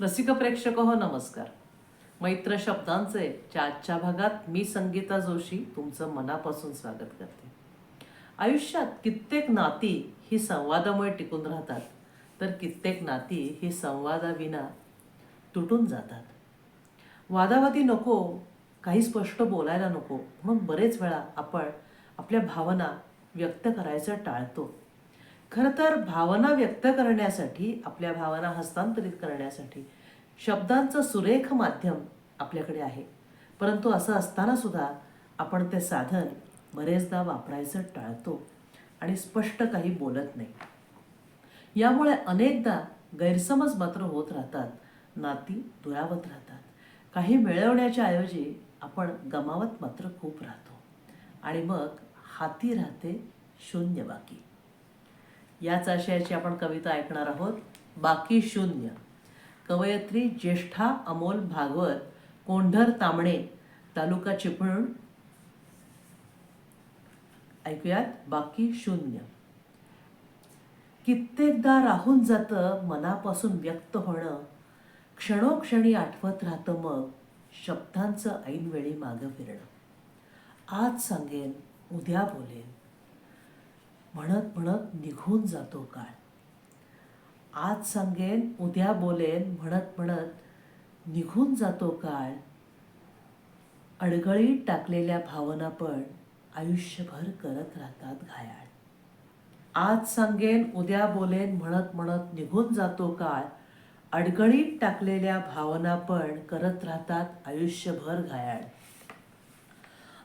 रसिक प्रेक्षक हो नमस्कार. मैत्र शब्दांचे च्या आजच्या भागात मी संगीता जोशी तुमचं मनापासून स्वागत करते. आयुष्यात कित्येक नाती ही संवादामुळे टिकून राहतात तर कित्येक नाती ही संवादाविना तुटून जातात. वादावादी नको काही स्पष्ट बोलायला नको म्हणून बरेच वेळा आपण आपल्या भावना व्यक्त करायचं टाळतो. खरं तर भावना व्यक्त करण्यासाठी आपल्या भावना हस्तांतरित करण्यासाठी शब्दांचं सुरेख माध्यम आपल्याकडे आहे. परंतु असं असताना सुद्धा आपण ते साधन बरेचदा वापरायचं टाळतो आणि स्पष्ट काही बोलत नाही. यामुळे अनेकदा गैरसमज मात्र होत राहतात नाती दुरावत राहतात. काही मिळवण्याच्या ऐवजी आपण गमावत मात्र खूप राहतो. आणि मग हाती राहते शून्य बाकी. याच आशयाची आपण कविता ऐकणार आहोत. बाकी शून्य. कवयत्री ज्येष्ठा अमोल भागवत कोंढर तांबणे तालुका चिपळूण. ऐकूयात. बाकी शून्य. कित्येकदा राहून जातं मनापासून व्यक्त होणं. क्षणोक्षणी आठवत राहतं मग शब्दांचं ऐनवेळी मागं फिरणं. आज सांगेन उद्या बोलेन. म्हणत म्हणत निघून जातो काळ. आज सांगेन उद्या बोलेन म्हणत म्हणत निघून जातो काळ. अडगळीत टाकलेल्या भावना पण आयुष्यभर करत राहतात घायाळ. आज सांगेन उद्या बोलेन म्हणत म्हणत निघून जातो काळ. अडगळीत टाकलेल्या भावना पण करत राहतात आयुष्यभर घायाळ.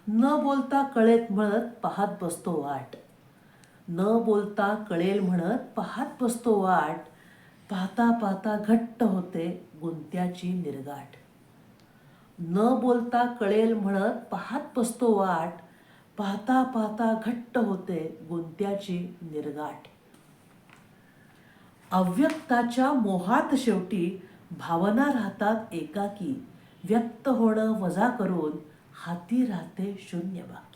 न बोलता कळेत म्हणत पाहत बसतो वाट. न बोलता कळेल म्हणत पाहत बसतो वाट. पाहता पाहता घट्ट होते गुंत्याची निर्गाठ. न बोलता कळेल म्हणत पाहत बसतो वाट. पाहता पाहता घट्ट होते गुंत्याची निर्गाठ. अव्यक्ताच्या मोहात शेवटी भावना राहतात एकाकी. व्यक्त होणं वजा करून हाती राहते शून्य बाकी.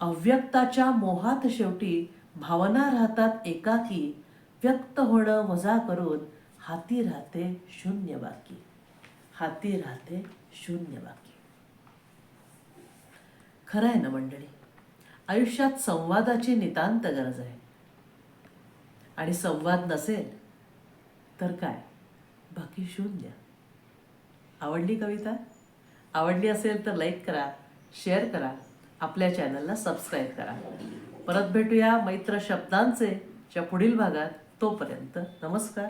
अव्यक्ताच्या मोहात शेवटी भावना राहतात एकाकी. व्यक्त होणं वजा करून हाती राहते शून्य बाकी. हाती राहते शून्य बाकी. खरं आहे ना मंडळी? आयुष्यात संवादाची नितांत गरज आहे. आणि संवाद नसेल तर काय? बाकी शून्य. आवडली कविता? आवडली असेल तर लाईक करा शेअर करा. आपल्या चॅनलला सबस्क्राईब करा. परत भेटूया मैत्र शब्दांचे च्या पुढील भागात. तोपर्यंत नमस्कार.